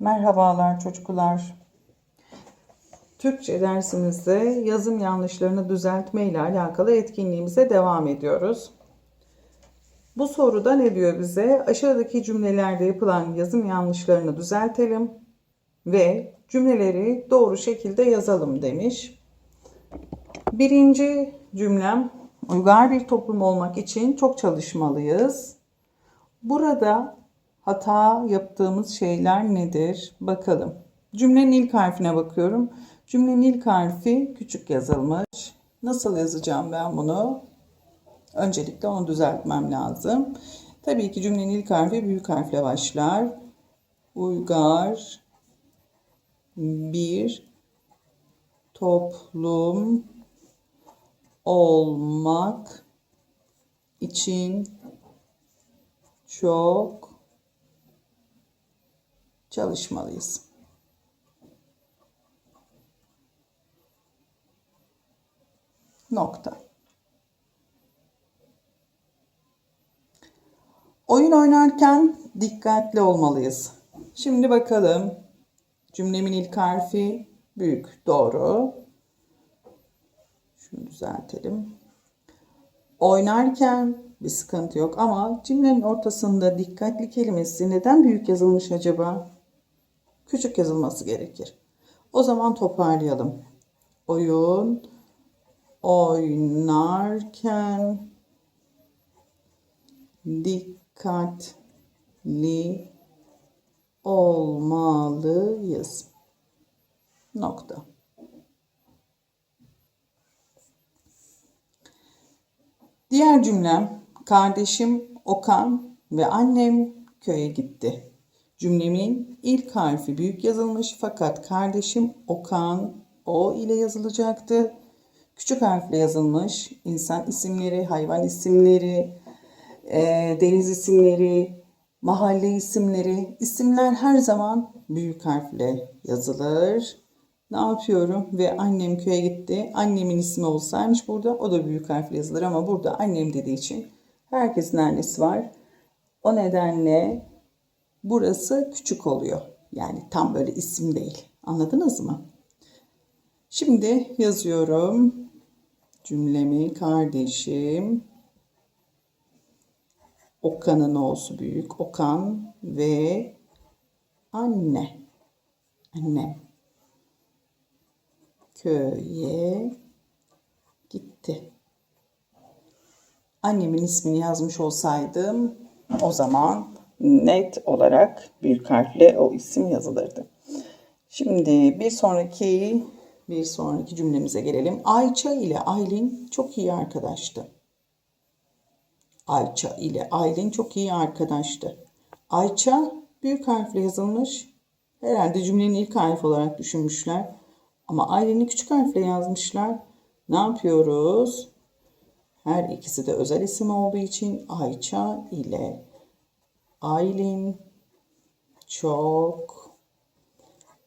Merhabalar çocuklar. Türkçe dersimizde yazım yanlışlarını düzeltme ile alakalı etkinliğimize devam ediyoruz. Bu soruda ne diyor bize? Aşağıdaki cümlelerde yapılan yazım yanlışlarını düzeltelim ve cümleleri doğru şekilde yazalım demiş. Birinci cümlem uygar bir toplum olmak için çok çalışmalıyız. Burada hata yaptığımız şeyler nedir? Bakalım. Cümlenin ilk harfine bakıyorum. Cümlenin ilk harfi küçük yazılmış. Nasıl yazacağım ben bunu? Öncelikle onu düzeltmem lazım. Tabii ki cümlenin ilk harfi büyük harfle başlar. Uygar bir toplum olmak için çok çalışmalıyız. Nokta. Oyun oynarken dikkatli olmalıyız. Şimdi bakalım. Cümlemin ilk harfi büyük. Doğru. Şunu düzeltelim. Oynarken bir sıkıntı yok ama cümlenin ortasında dikkatli kelimesi neden büyük yazılmış acaba? Küçük yazılması gerekir. O zaman toparlayalım. Oyun oynarken dikkatli olmalıyız. Nokta. Diğer cümlem kardeşim Okan ve annem köye gitti. Cümlemin ilk harfi büyük yazılmış fakat kardeşim Okan o ile yazılacaktı. Küçük harfle yazılmış insan isimleri, hayvan isimleri, e, deniz isimleri, mahalle isimleri, isimler her zaman büyük harfle yazılır. Ne yapıyorum? Ve annem köye gitti. Annemin ismi olsaymış burada o da büyük harfle yazılır ama burada annem dediği için herkesin annesi var. O nedenle burası küçük oluyor. Yani tam böyle isim değil. Anladınız mı? Şimdi yazıyorum. Cümlemi kardeşim Okan'ın olsu büyük. Okan ve anne. Annem köye gitti. Annemin ismini yazmış olsaydım o zaman net olarak büyük harfle o isim yazılırdı. Şimdi bir sonraki bir sonraki cümlemize gelelim. Ayça ile Aylin çok iyi arkadaştı. Ayça ile Aylin çok iyi arkadaştı. Ayça büyük harfle yazılmış. Herhalde cümlenin ilk harfi olarak düşünmüşler. Ama Aylin'i küçük harfle yazmışlar. Ne yapıyoruz? Her ikisi de özel isim olduğu için Ayça ile Aylin çok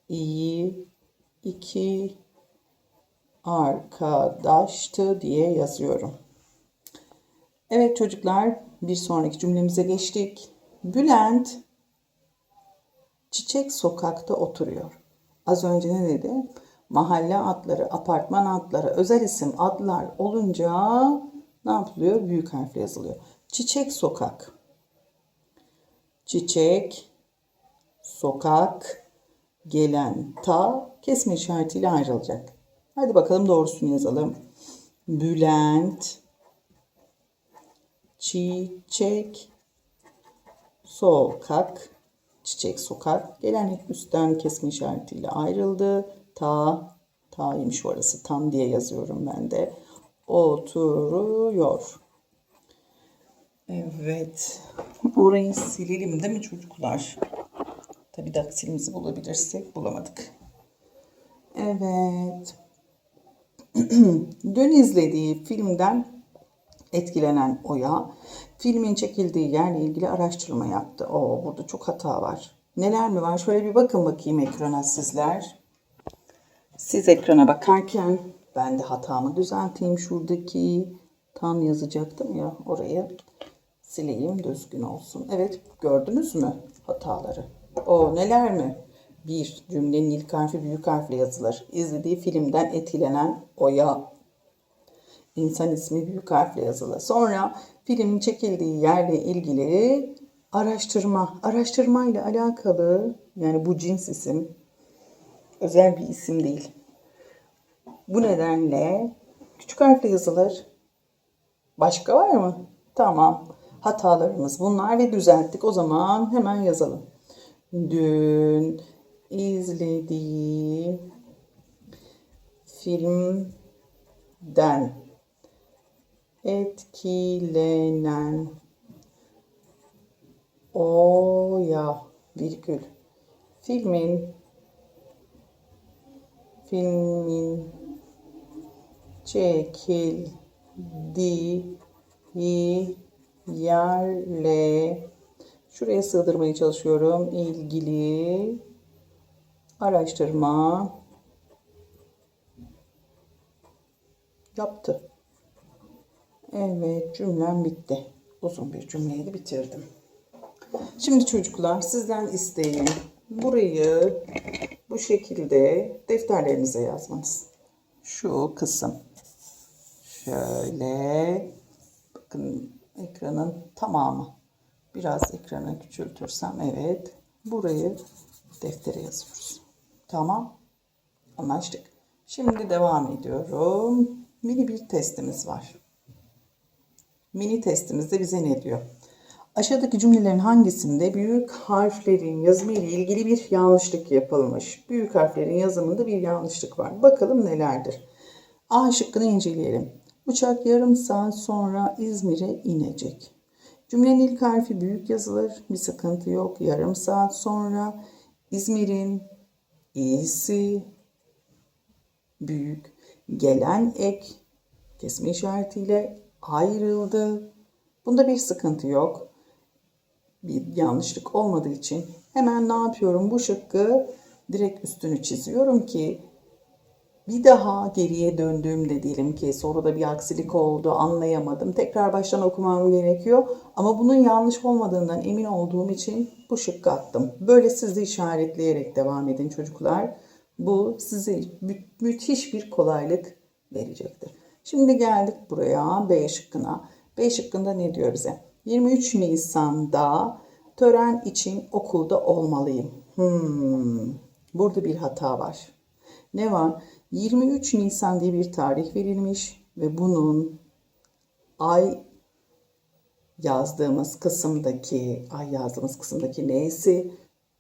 iyi iki arkadaştı diye yazıyorum. Evet çocuklar bir sonraki cümlemize geçtik. Bülent Çiçek sokakta oturuyor. Az önce ne dedi? Mahalle adları, apartman adları, özel isim adlar olunca ne yapılıyor? Büyük harfle yazılıyor. Çiçek sokak. Çiçek sokak gelen ta kesme işaretiyle ayrılacak. Hadi bakalım doğrusunu yazalım. Bülent çiçek sokak çiçek sokak gelen hep üstten kesme işaretiyle ayrıldı. Ta ta'ymış orası tam diye yazıyorum ben de. Oturuyor. Evet. Burayı silelim değil mi çocuklar? Tabii daktilimizi bulabilirsek bulamadık. Evet. Dün izlediği filmden etkilenen Oya, filmin çekildiği yerle ilgili araştırma yaptı. Oo, burada çok hata var. Neler mi var? Şöyle bir bakın bakayım ekrana sizler. Siz ekrana bakarken ben de hatamı düzelteyim. Şuradaki tam yazacaktım ya oraya sileyim düzgün olsun. Evet gördünüz mü hataları? O neler mi? Bir cümlenin ilk harfi büyük harfle yazılır. İzlediği filmden etkilenen Oya. İnsan ismi büyük harfle yazılı. Sonra filmin çekildiği yerle ilgili araştırma. Araştırma ile alakalı yani bu cins isim özel bir isim değil. Bu nedenle küçük harfle yazılır. Başka var mı? Tamam. Hatalarımız bunlar ve düzelttik. O zaman hemen yazalım. Dün izlediği filmden etkilenen Oya virgül filmin filmin çekildiği yerle şuraya sığdırmaya çalışıyorum ilgili araştırma yaptı. Evet cümlem bitti. Uzun bir cümleyi bitirdim. Şimdi çocuklar sizden isteğim burayı bu şekilde defterlerinize yazmanız. Şu kısım. Şöyle bakın ekranın tamamı. Biraz ekranı küçültürsem evet. Burayı deftere yazıyoruz. Tamam. Anlaştık. Şimdi devam ediyorum. Mini bir testimiz var. Mini testimizde bize ne diyor? Aşağıdaki cümlelerin hangisinde büyük harflerin yazımı ile ilgili bir yanlışlık yapılmış? Büyük harflerin yazımında bir yanlışlık var. Bakalım nelerdir? A şıkkını inceleyelim. Uçak yarım saat sonra İzmir'e inecek. Cümlenin ilk harfi büyük yazılır. Bir sıkıntı yok. Yarım saat sonra İzmir'in iyisi büyük. Gelen ek kesme işaretiyle ayrıldı. Bunda bir sıkıntı yok. Bir yanlışlık olmadığı için hemen ne yapıyorum? Bu şıkkı direkt üstünü çiziyorum ki bir daha geriye döndüğümde diyelim ki soruda bir aksilik oldu anlayamadım. Tekrar baştan okumam gerekiyor. Ama bunun yanlış olmadığından emin olduğum için bu şıkkı attım. Böyle siz de işaretleyerek devam edin çocuklar. Bu size mü- müthiş bir kolaylık verecektir. Şimdi geldik buraya B şıkkına. B şıkkında ne diyor bize? 23 Nisan'da tören için okulda olmalıyım. Hmm, burada bir hata var. Ne var? 23 Nisan diye bir tarih verilmiş ve bunun ay yazdığımız kısımdaki ay yazdığımız kısımdaki neyse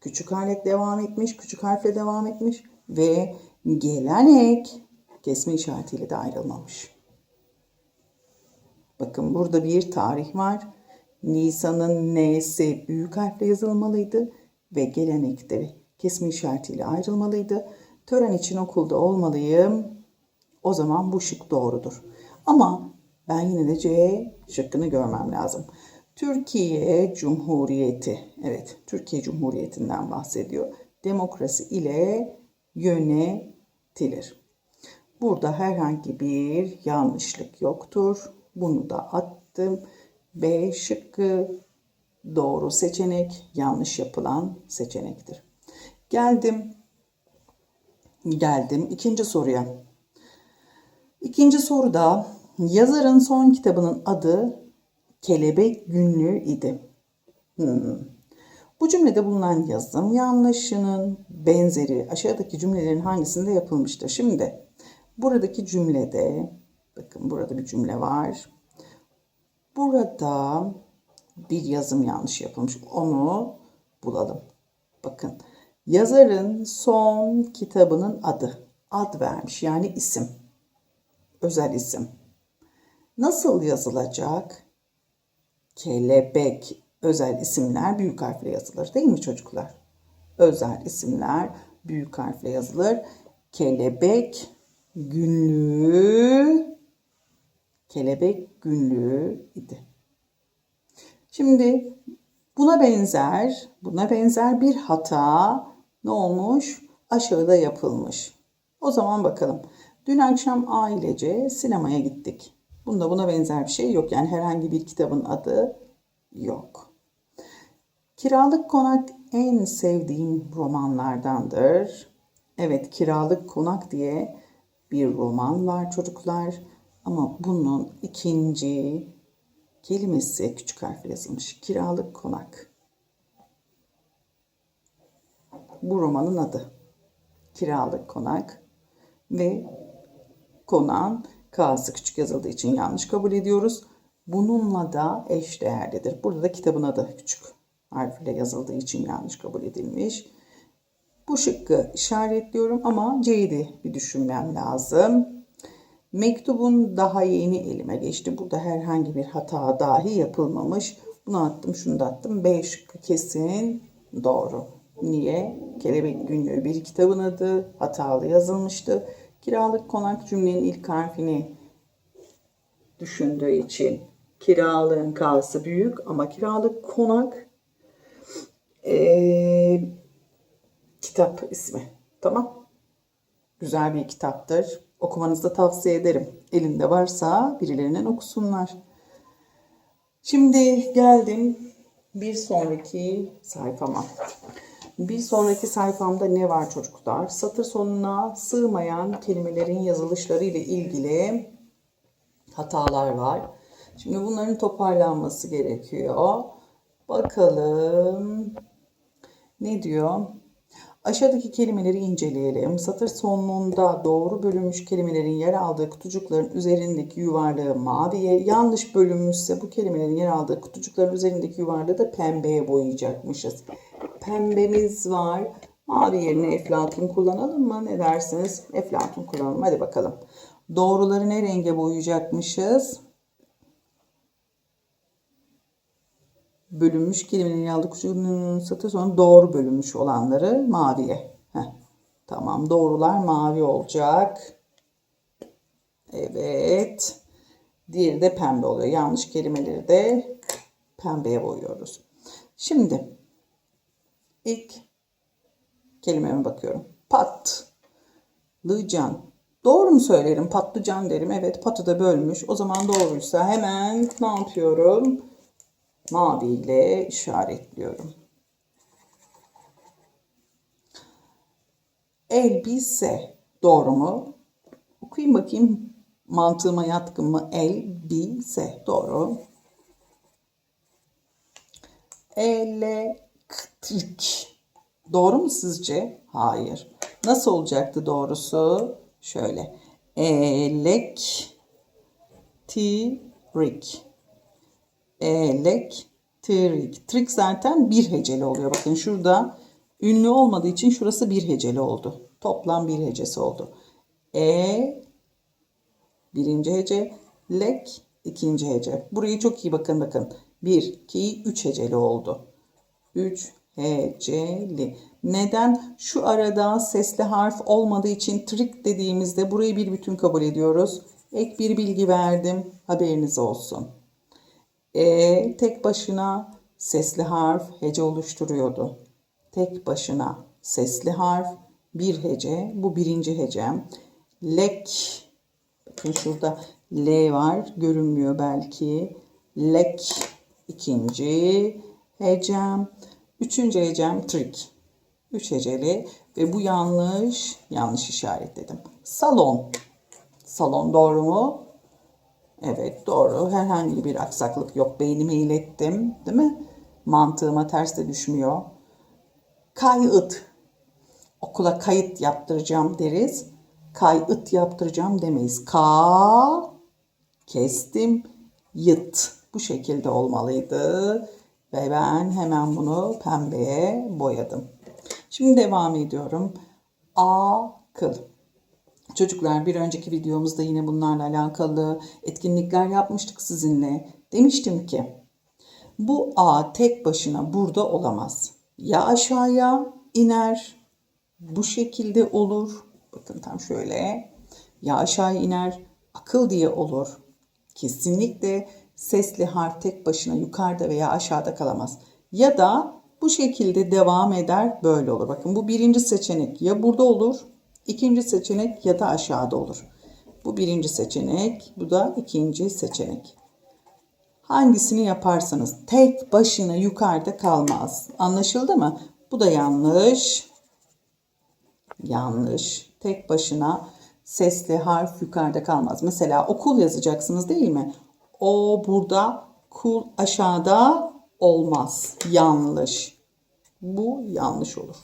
küçük harfle devam etmiş, küçük harfle devam etmiş ve gelen ek kesme işaretiyle de ayrılmamış. Bakın burada bir tarih var. Nisan'ın N'si büyük harfle yazılmalıydı ve gelen ek de kesme işaretiyle ayrılmalıydı. Tören için okulda olmalıyım. O zaman bu şık doğrudur. Ama ben yine de C şıkkını görmem lazım. Türkiye Cumhuriyeti. Evet, Türkiye Cumhuriyeti'nden bahsediyor. Demokrasi ile yönetilir. Burada herhangi bir yanlışlık yoktur. Bunu da attım. B şıkkı doğru seçenek, yanlış yapılan seçenektir. Geldim. Geldim ikinci soruya. İkinci soruda yazarın son kitabının adı Kelebek Günlüğü idi. Hmm. Bu cümlede bulunan yazım yanlışının benzeri aşağıdaki cümlelerin hangisinde yapılmıştır? Şimdi buradaki cümlede bakın burada bir cümle var. Burada bir yazım yanlış yapılmış. Onu bulalım. Bakın yazarın son kitabının adı. Ad vermiş yani isim. Özel isim. Nasıl yazılacak? Kelebek. Özel isimler büyük harfle yazılır değil mi çocuklar? Özel isimler büyük harfle yazılır. Kelebek günlüğü kelebek günlüğü idi. Şimdi buna benzer, buna benzer bir hata ne olmuş? Aşağıda yapılmış. O zaman bakalım. Dün akşam ailece sinemaya gittik. Bunda buna benzer bir şey yok. Yani herhangi bir kitabın adı yok. Kiralık konak en sevdiğim romanlardandır. Evet, Kiralık Konak diye bir roman var çocuklar. Ama bunun ikinci kelimesi küçük harfle yazılmış. Kiralık Konak. Bu romanın adı. Kiralık Konak ve konağın K'sı küçük yazıldığı için yanlış kabul ediyoruz. Bununla da eş değerlidir. Burada da kitabın adı küçük harfle yazıldığı için yanlış kabul edilmiş. Bu şıkkı işaretliyorum ama C'yi bir düşünmem lazım. Mektubun daha yeni elime geçti. Burada herhangi bir hata dahi yapılmamış. Bunu attım, şunu da attım. B şıkkı kesin doğru. Niye? Kelebek Günlüğü bir kitabın adı hatalı yazılmıştı. Kiralık konak cümlenin ilk harfini düşündüğü için kiralığın K'sı büyük ama kiralık konak ee, kitap ismi. Tamam. Güzel bir kitaptır. Okumanızı tavsiye ederim. Elinde varsa birilerinden okusunlar. Şimdi geldim bir sonraki sayfama. Bir sonraki sayfamda ne var çocuklar? Satır sonuna sığmayan kelimelerin yazılışları ile ilgili hatalar var. Şimdi bunların toparlanması gerekiyor. Bakalım ne diyor? Aşağıdaki kelimeleri inceleyelim. Satır sonunda doğru bölünmüş kelimelerin yer aldığı kutucukların üzerindeki yuvarlığı maviye, yanlış bölünmüşse bu kelimelerin yer aldığı kutucukların üzerindeki yuvarlığı da pembeye boyayacakmışız. Pembemiz var. Mavi yerine eflatun kullanalım mı? Ne dersiniz? Eflatun kullanalım. Hadi bakalım. Doğruları ne renge boyayacakmışız? bölünmüş kelimelerin yer aldığı kutucukların satır sonu doğru bölünmüş olanları maviye. Heh. Tamam doğrular mavi olacak. Evet. Diğeri de pembe oluyor. Yanlış kelimeleri de pembeye boyuyoruz. Şimdi ilk kelimeme bakıyorum. Patlıcan. Doğru mu söylerim? Patlıcan derim. Evet patı da bölmüş. O zaman doğruysa hemen ne yapıyorum? Mavi ile işaretliyorum. Elbise. Doğru mu? Okuyayım bakayım mantığıma yatkın mı? Elbise. Doğru. Elektrik. Doğru mu sizce? Hayır. Nasıl olacaktı doğrusu? Şöyle. Elektrik. Elektrik. Trik zaten bir heceli oluyor. Bakın şurada ünlü olmadığı için şurası bir heceli oldu. Toplam bir hecesi oldu. E birinci hece. Lek ikinci hece. Burayı çok iyi bakın bakın. 1, 2, 3 heceli oldu. 3 heceli. Neden? Şu arada sesli harf olmadığı için trik dediğimizde burayı bir bütün kabul ediyoruz. Ek bir bilgi verdim. Haberiniz olsun. E tek başına sesli harf hece oluşturuyordu. Tek başına sesli harf bir hece. Bu birinci hecem. Lek. Bakın şurada L var. Görünmüyor belki. Lek ikinci hecem. Üçüncü hecem trik. Üç heceli ve bu yanlış. Yanlış işaretledim. Salon. Salon doğru mu? Evet doğru. Herhangi bir aksaklık yok. Beynime ilettim. Değil mi? Mantığıma ters de düşmüyor. Kayıt. Okula kayıt yaptıracağım deriz. Kayıt yaptıracağım demeyiz. Ka kestim. Yıt. Bu şekilde olmalıydı. Ve ben hemen bunu pembeye boyadım. Şimdi devam ediyorum. Akıl. Çocuklar bir önceki videomuzda yine bunlarla alakalı etkinlikler yapmıştık sizinle. Demiştim ki bu A tek başına burada olamaz. Ya aşağıya iner bu şekilde olur. Bakın tam şöyle. Ya aşağı iner akıl diye olur. Kesinlikle sesli harf tek başına yukarıda veya aşağıda kalamaz. Ya da bu şekilde devam eder böyle olur. Bakın bu birinci seçenek ya burada olur İkinci seçenek ya da aşağıda olur. Bu birinci seçenek, bu da ikinci seçenek. Hangisini yaparsanız tek başına yukarıda kalmaz. Anlaşıldı mı? Bu da yanlış. Yanlış. Tek başına sesli harf yukarıda kalmaz. Mesela okul yazacaksınız değil mi? O burada, kul aşağıda olmaz. Yanlış. Bu yanlış olur.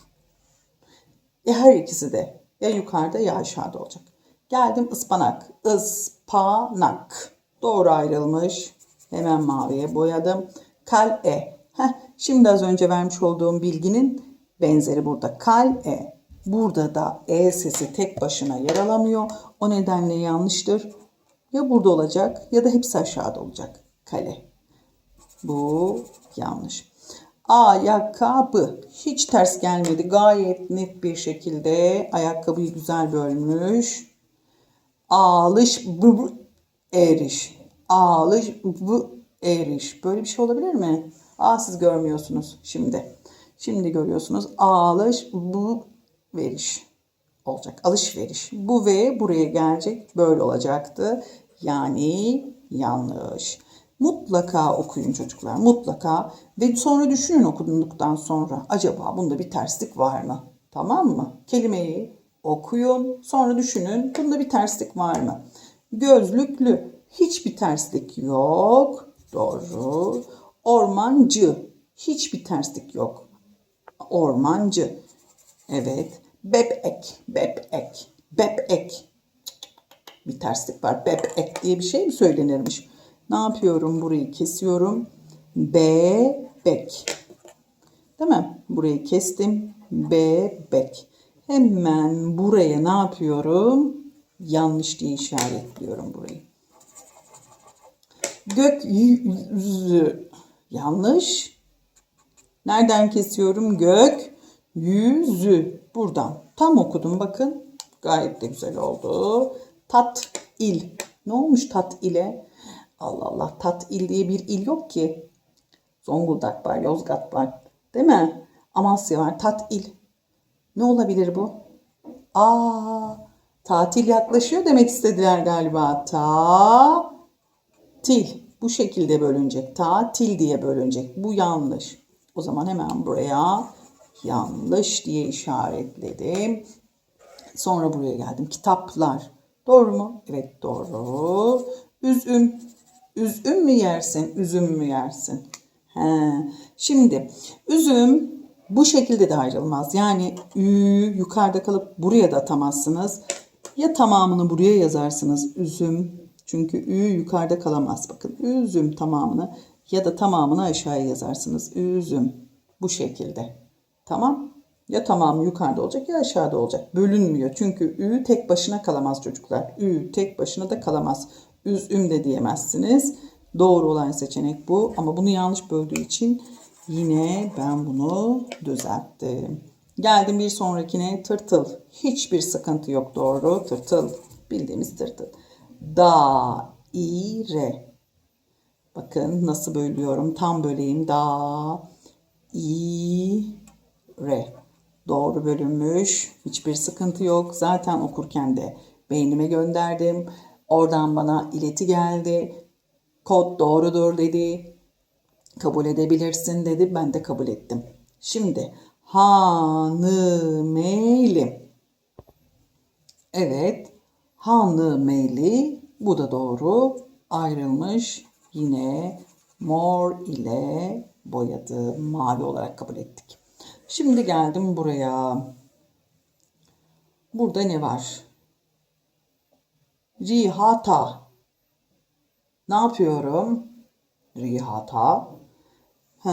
E her ikisi de ya yukarıda ya aşağıda olacak. Geldim ıspanak. Ispanak. Doğru ayrılmış. Hemen maviye boyadım. Kale. Heh, şimdi az önce vermiş olduğum bilginin benzeri burada. Kale. Burada da E sesi tek başına yer alamıyor. O nedenle yanlıştır. Ya burada olacak ya da hepsi aşağıda olacak. Kale. Bu yanlış. Ayakkabı. Hiç ters gelmedi. Gayet net bir şekilde ayakkabıyı güzel bölmüş. Alış bu eriş. Alış bu eriş. Böyle bir şey olabilir mi? Aa siz görmüyorsunuz şimdi. Şimdi görüyorsunuz. Alış bu veriş olacak. Alışveriş. Bu ve buraya gelecek. Böyle olacaktı. Yani yanlış. Mutlaka okuyun çocuklar. Mutlaka. Ve sonra düşünün okuduktan sonra. Acaba bunda bir terslik var mı? Tamam mı? Kelimeyi okuyun. Sonra düşünün. Bunda bir terslik var mı? Gözlüklü. Hiçbir terslik yok. Doğru. Ormancı. Hiçbir terslik yok. Ormancı. Evet. Bebek. Bebek. Bebek. Bir terslik var. Bebek diye bir şey mi söylenirmiş? Ne yapıyorum? Burayı kesiyorum. Bebek. Değil mi? Burayı kestim. Bebek. Hemen buraya ne yapıyorum? Yanlış diye işaretliyorum burayı. Gökyüzü. Yanlış. Nereden kesiyorum? Gök yüzü. Buradan. Tam okudum bakın. Gayet de güzel oldu. Tat il. Ne olmuş tat ile? Allah Allah tat il diye bir il yok ki. Zonguldak var, Yozgat var. Değil mi? Amasya var, tat il. Ne olabilir bu? Aa, tatil yaklaşıyor demek istediler galiba. Ta til. Bu şekilde bölünecek. Tatil diye bölünecek. Bu yanlış. O zaman hemen buraya yanlış diye işaretledim. Sonra buraya geldim. Kitaplar. Doğru mu? Evet doğru. Üzüm. Üzüm mü yersin? Üzüm mü yersin? He. Şimdi üzüm bu şekilde de ayrılmaz. Yani ü yukarıda kalıp buraya da atamazsınız. Ya tamamını buraya yazarsınız üzüm. Çünkü ü yukarıda kalamaz. Bakın üzüm tamamını ya da tamamını aşağıya yazarsınız. Üzüm. Bu şekilde. Tamam. Ya tamamı yukarıda olacak ya aşağıda olacak. Bölünmüyor. Çünkü ü tek başına kalamaz çocuklar. Ü tek başına da kalamaz. Üzüm de diyemezsiniz. Doğru olan seçenek bu. Ama bunu yanlış böldüğü için yine ben bunu düzelttim. Geldim bir sonrakine tırtıl. Hiçbir sıkıntı yok doğru. Tırtıl. Bildiğimiz tırtıl. Daire. Bakın nasıl bölüyorum. Tam böleyim. Da, i, re. Doğru bölünmüş. Hiçbir sıkıntı yok. Zaten okurken de beynime gönderdim. Oradan bana ileti geldi. Kod doğrudur dedi. Kabul edebilirsin dedi. Ben de kabul ettim. Şimdi hanımeli. Evet. Hanımeli. Bu da doğru. Ayrılmış. Yine mor ile boyadı. Mavi olarak kabul ettik. Şimdi geldim buraya. Burada ne var? Rihata. Ne yapıyorum? Rihata. He,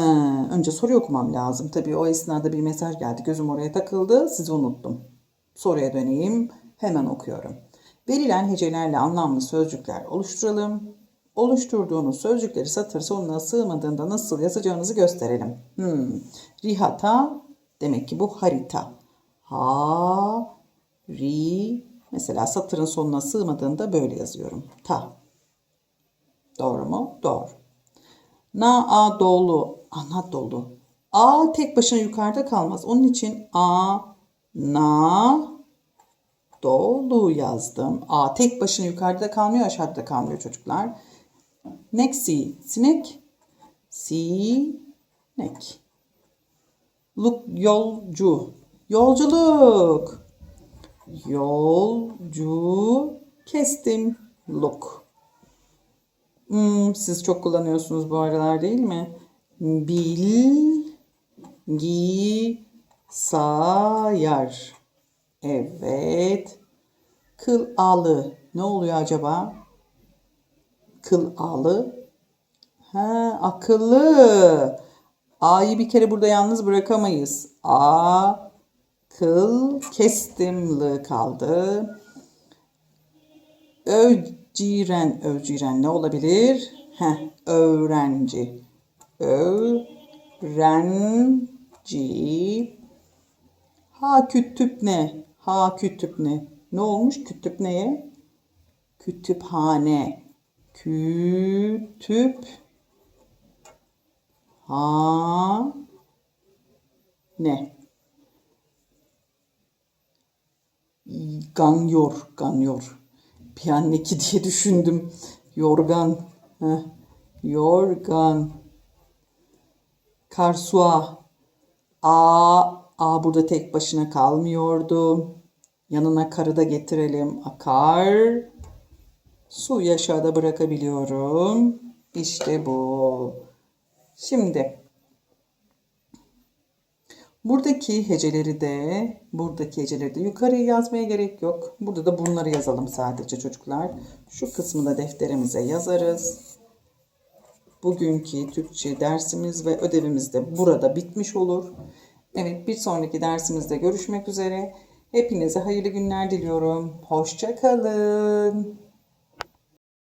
önce soruyu okumam lazım. Tabii o esnada bir mesaj geldi. Gözüm oraya takıldı. Sizi unuttum. Soruya döneyim. Hemen okuyorum. Verilen hecelerle anlamlı sözcükler oluşturalım. Oluşturduğunuz sözcükleri satır sonuna sığmadığında nasıl yazacağınızı gösterelim. Hmm. Rihata demek ki bu harita. Ha, ri. Mesela satırın sonuna sığmadığında böyle yazıyorum. Ta. Doğru mu? Doğru. Na a dolu. Anadolu. A tek başına yukarıda kalmaz. Onun için a na dolu yazdım. A tek başına yukarıda kalmıyor, aşağıda kalmıyor çocuklar. Next sinek. Sinek. Luk yolcu. Yolculuk. Yolcu kestim. Look. Hmm, siz çok kullanıyorsunuz bu aralar değil mi? Bil gi sayar. Evet. Kıl alı. Ne oluyor acaba? Kıl alı. Ha, akıllı. A'yı bir kere burada yalnız bırakamayız. A kıl kestimli kaldı. Öciren, öciren ne olabilir? Heh, öğrenci. Öğrenci. Ha kütüp ne? Ha kütüp ne? Ne olmuş kütüp neye? Kütüphane. Ha ne? Ganyor, ganyor. Bir an neki diye düşündüm. Yorgan. Heh. Yorgan. Karsua. A, A burada tek başına kalmıyordu. Yanına karı da getirelim. Akar. Su aşağıda bırakabiliyorum. İşte bu. Şimdi buradaki heceleri de buradaki heceleri de yukarıya yazmaya gerek yok. Burada da bunları yazalım sadece çocuklar. Şu kısmı da defterimize yazarız. Bugünkü Türkçe dersimiz ve ödevimiz de burada bitmiş olur. Evet bir sonraki dersimizde görüşmek üzere. Hepinize hayırlı günler diliyorum. Hoşça kalın.